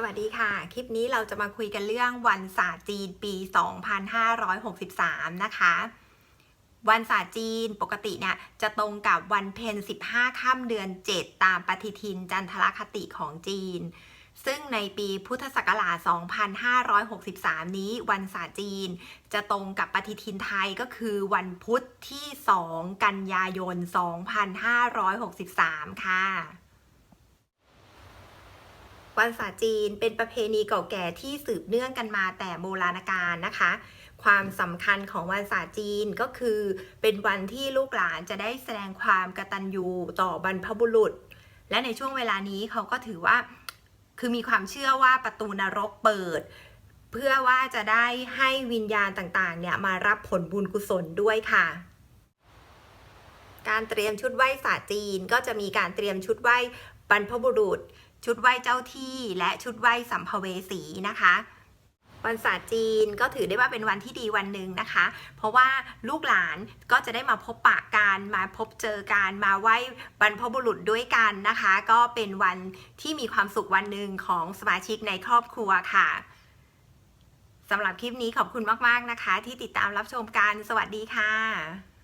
สวัสดีค่ะ คลิปนี้เราจะมาคุยกันเรื่องวันศาสตร์จีนปี 2563 นะคะ วันศาสตร์จีนปกติเนี่ยจะตรงกับวันเพ็ญ15 ค่ำเดือน 7 ตามปฏิทินจันทรคติของจีน ซึ่งในปีพุทธศักราช 2563 นี้วันศาสตร์จีนจะตรงกับปฏิทินไทยก็คือวันพุธที่ 2 กันยายน 2563 ค่ะ วันศาสตร์จีนเป็นประเพณีเก่าแก่ที่สืบเนื่องกันมาแต่โบราณกาลนะคะ ความสำคัญของวันศาสตร์จีนก็คือ เป็นวันที่ลูกหลานจะได้แสดงความกตัญญูต่อบรรพบุรุษ และในช่วงเวลานี้เขาก็ถือว่าคือมีความเชื่อว่าประตูนรกเปิด เพื่อว่าจะได้ให้วิญญาณต่างๆ เนี่ยมารับผลบุญกุศลด้วยค่ะการเตรียมชุดไหว้ศาสตร์จีนก็จะมีการเตรียมชุดไหว้บรรพบุรุษ ชุดไหว้เจ้าที่และชุดไหว้สัมภเวสีนะคะวันศาสตร์จีนก็ถือได้ว่าเป็นวันที่ดีวันหนึ่งนะคะ เพราะว่าลูกหลานก็จะได้มาพบปะกันมาพบเจอกันมาไหว้บรรพบุรุษด้วยกันนะคะ ก็เป็นวันที่มีความสุขวันหนึ่งของสมาชิกในครอบครัวค่ะสำหรับคลิปนี้ขอบคุณมาก ๆ นะคะ ที่ติดตามรับชมกัน สวัสดีค่ะ